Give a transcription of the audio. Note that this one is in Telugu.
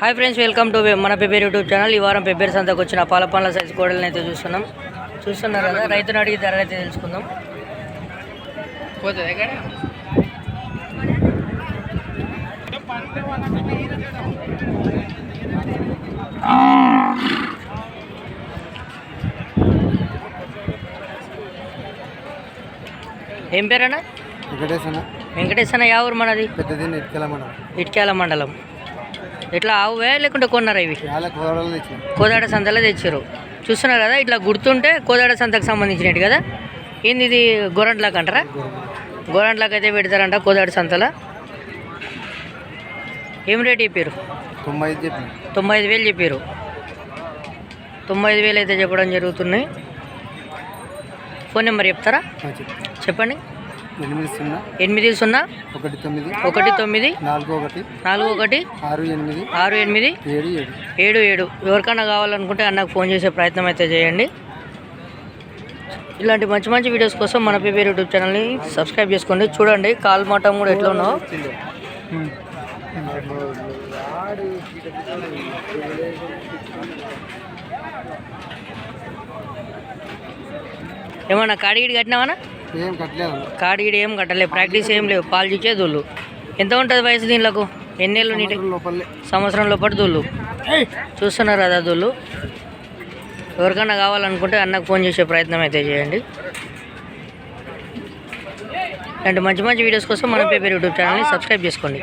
హాయ్ ఫ్రెండ్స్ వెల్కమ్ టు మన పెబ్బేరు యూట్యూబ్ ఛానల్ ఈ వారం పెబ్బేరు సంతకు వచ్చిన పాల పండ్ల సైజు కోడలను అయితే చూస్తున్నాం. చూస్తున్నారు కదా రైతును అడిగి ధర అయితే తెలుసుకుందాం. ఏం పేరన్నా వెంకటేశ్వర వెంకటేశ్వర యా ఊరు మనది? పెద్దది మనం ఇటుక్యాల మండలం. ఇట్లా ఆవువే లేకుంటే కొన్నారా ఇవి? కోదాడ సంతలో తెచ్చారు చూస్తున్నారు కదా ఇట్లా గుర్తుంటే కోదాడ సంతకు సంబంధించినట్టు కదా? ఏంది ఇది గోరంట్లాక్ అంటారా? గోరంట్లాక్ అయితే పెడతారంట కోదాడ సంతలో. ఏం రేట్ చెప్పారు తొంభై తొంభై ఐదు వేలు చెప్పారు తొంభై ఐదు వేలు అయితే చెప్పడం జరుగుతున్నాయి. ఫోన్ నెంబర్ చెప్తారా? చెప్పు చెప్పండి. ఎనిమిది సున్నా ఎనిమిది సున్నా ఒకటి తొమ్మిది ఒకటి తొమ్మిది నాలుగు ఒకటి నాలుగు ఒకటి ఆరు ఎనిమిది ఆరు ఎనిమిది ఏడు ఏడు. ఏడు ఏడు. ఎవరికైనా కావాలనుకుంటే అన్నకు ఫోన్ చేసే ప్రయత్నం అయితే చేయండి. ఇలాంటి మంచి మంచి వీడియోస్ కోసం మన పేపర్ యూట్యూబ్ ఛానల్ని సబ్స్క్రైబ్ చేసుకోండి. చూడండి కాల్ మాటం కూడా ఎట్లా ఉన్నావు ఏమన్నా కాడిగిడి కట్టినావనా కట్టలేదు. కాడిగిడి ఏం కట్టలేదు ప్రాక్టీస్ ఏం లేవు పాలు చిచ్చే దొల్లు ఎంత ఉంటుంది వయసు దీనిలకు? ఎన్నేళ్ళు నీటి లోపలే. సంవత్సరం లోపల దొల్లు చూస్తున్నారు కదా దొల్లు ఎవరికైనా కావాలనుకుంటే అన్నకు ఫోన్ చేసే ప్రయత్నం అయితే చేయండి. ఇలాంటి మంచి మంచి వీడియోస్ కోసం మన పేపర్ యూట్యూబ్ ఛానల్ని సబ్స్క్రైబ్ చేసుకోండి.